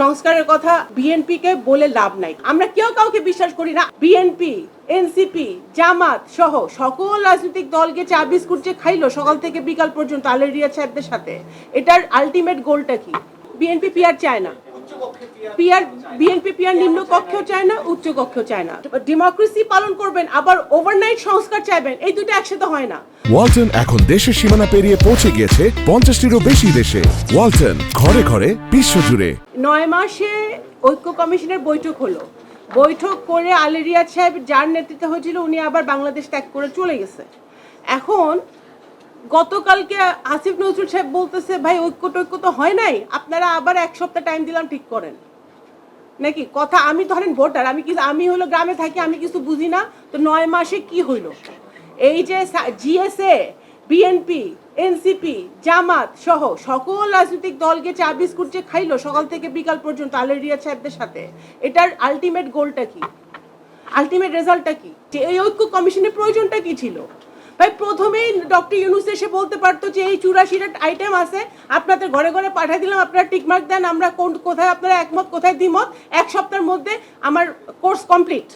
সংস্কারের কথা বিএনপি কে বলে লাভ নাই। আমরা কেউ কাউকে বিশ্বাস করি না। বিএনপি এনসিপি জামাত সহ সকল রাজনৈতিক দলকে চা বিস্কুট যে খাইলো সকাল থেকে বিকাল পর্যন্ত আলেরিয়া সাহেবদের সাথে, এটার আলটিমেট গোলটা কি? বিএনপি পিয়ার চায় না। পিয়ার বিএনপি পিয়ার নিম্ন কক্ষেও চায় না, উচ্চ কক্ষেও চায় না। ডেমোক্রেসি পালন করবেন, আবার ওভারনাইট সংস্কার চাইবেন, এই দুটো একসাথে হয় না। ওয়ালটন এখন দেশের সীমানা পেরিয়ে পৌঁছে গিয়েছে পঞ্চাশটিরও বেশি দেশে। ওয়ালটন, ঘরে ঘরে বিশ্বজুড়ে নয় মাসে ঐক্য কমিশনের বৈঠক হলো। বৈঠক করে আলেরিয়া সাহেব যার নেতৃত্বে হয়েছিল, উনি আবার বাংলাদেশ ত্যাগ করে চলে গেছে। এখন গতকালকে আসিফ নজরুল সাহেব বলতেছে, ভাই, ঐক্য টৈক্য তো হয় নাই, আপনারা আবার এক সপ্তাহ টাইম দিলাম, ঠিক করেন। নাকি? কথা, আমি ধরেন ভোটার, আমি কিছু আমি হলো গ্রামে থাকি, আমি কিছু বুঝি না, তো নয় মাসে কি হইল? এই যে জিএসএ বিএনপি, এনসিপি, জামাত সহ সকল রাজনৈতিক দলকে চা, বিস্কুট যে খাইলো সকাল থেকে বিকাল পর্যন্ত আলেরিয়া সাহেবদের সাথে, এটার আলটিমেট গোলটা কি? আলটিমেট রেজাল্টটা কি? এই ঐক্য কমিশনের প্রয়োজনটা কি ছিল? ভাই প্রথমেই ডক্টর ইউনুস এসে বলতে পারতো যে এই চুরাশিটা আইটেম আছে, আপনাদের ঘরে ঘরে পাঠিয়ে দিলাম, আপনারা টিকমার্ক দেন, আমরা কোন, কোথায় আপনারা একমত, কোথায় দ্বিমত, এক সপ্তাহের মধ্যে আমার কোর্স কমপ্লিট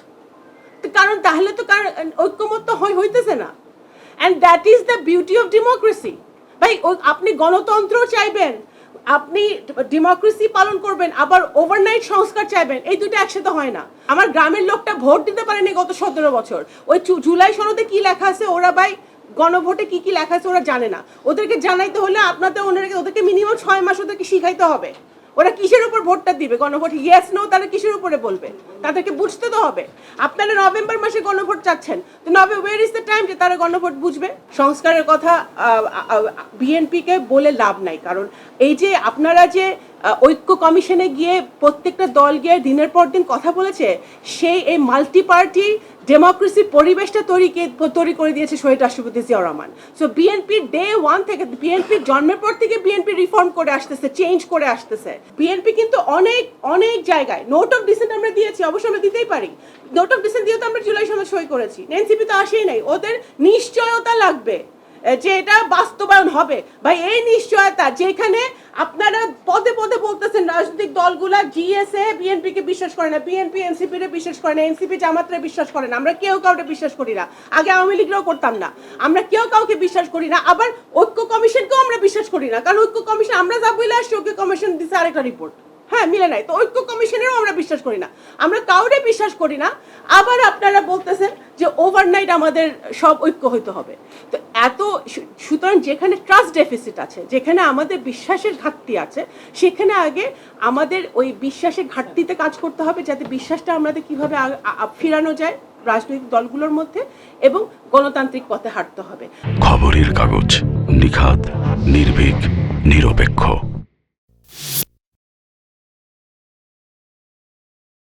কারণ তাহলে তো কার, ঐক্যমত তো হইতেছে না। And that is the beauty of democracy ভাই আপনি গণতন্ত্র চাইবেন, আপনি ডেমোক্রেসি পালন করবেন, আবার ওভারনাইট সংস্কার চাইবেন, এই দুটো একসাথে হয় না। আমার গ্রামের লোকটা ভোট দিতে পারেনি গত সতেরো বছর। ওই জুলাই সনদে কি লেখা আছে ওরা ভাই? গণভোটে কি কি লেখা আছে ওরা জানে না। ওদেরকে জানাইতে হলে আপনাদের ওনাদেরকে, ওদেরকে মিনিমাম ছয় মাস ওদেরকে শিখাইতে হবে। ওরা কিসের উপর ভোটটা দিবে? গণভোট ইয়েস নো তারা কিসের উপরে বলবে? তাদেরকে বুঝতে তো হবে। আপনারা নভেম্বর মাসে গণভোট চাচ্ছেন। তো November is the time যে তারা গণভোট বুঝবে? সংস্কারের কথা বিএনপিকে বলে লাভ নাই। কারণ এই যে আপনারা যে ঐক্য কমিশনে গিয়ে প্রত্যেকটা দল গিয়ে দিনের পর দিন কথা বলেছে, সেই এই মাল্টি পার্টি ডেমোক্রেসির পরিবেশটা তৈরি তৈরি করে দিয়েছে শহীদ রাষ্ট্রপতি Zia Rahman. So BNP day one থেকে বিএনপির জন্মের পর থেকে বিএনপি রিফর্ম করে আসতেছে চেঞ্জ করে আসতেছে। বিএনপি কিন্তু অনেক অনেক জায়গায় নোট অফ ডিসেন্ট আমরা দিয়েছি অবশ্যই আমরা দিতেই পারি। নোট অফ ডিসেন্ট দিয়ে তো আমরা জুলাই সময় সই করেছি। এনসিপি তো আসেই নাই, ওদের নিশ্চয়তা লাগবে। যে এটা বাস্তবায়ন হবে। ভাই, এই নিশ্চয়তা যেখানে আপনারা পদে পদে বলতেছেন রাজনৈতিক দলগুলা জিএসএ বিএনপি কে বিশ্বাস করে না বিএনপি এনসিপি রে বিশ্বাস করে না এনসিপি জামাতরে বিশ্বাস করে না। আমরা কেউ কাউকে বিশ্বাস করি না। আগে আওয়ামী লীগরাও করতাম না। আমরা কেউ কাউকে বিশ্বাস করি না। আবার ঐক্য কমিশনকেও আমরা বিশ্বাস করি না। কারণ ঐক্য কমিশন, আমরা যা বলে আসছি ঐক্য কমিশন দিছে আরেকটা রিপোর্ট হ্যাঁ মিলে নাই। তো ঐক্য কমিশনেরও আমরা বিশ্বাস করি না। আমরা কাউরে বিশ্বাস করি না। আবার আপনারা বলতেছেন যে ওভারনাইট আমাদের সব ঐক্য হইতে হবে। তো এত সুতরাং যেখানে ট্রাস্ট ডেফিসিট আছে, যেখানে আমাদের বিশ্বাসের ঘাটতি আছে, সেখানে আগে আমাদের ওই বিশ্বাসের ঘাটতিতে কাজ করতে হবে যাতে বিশ্বাসটা আমাদের কীভাবে ফিরানো যায় রাজনৈতিক দলগুলোর মধ্যে এবং গণতান্ত্রিক পথে হাঁটতে হবে। খবরের কাগজ নিখাত নির্ভীক, নিরপেক্ষ।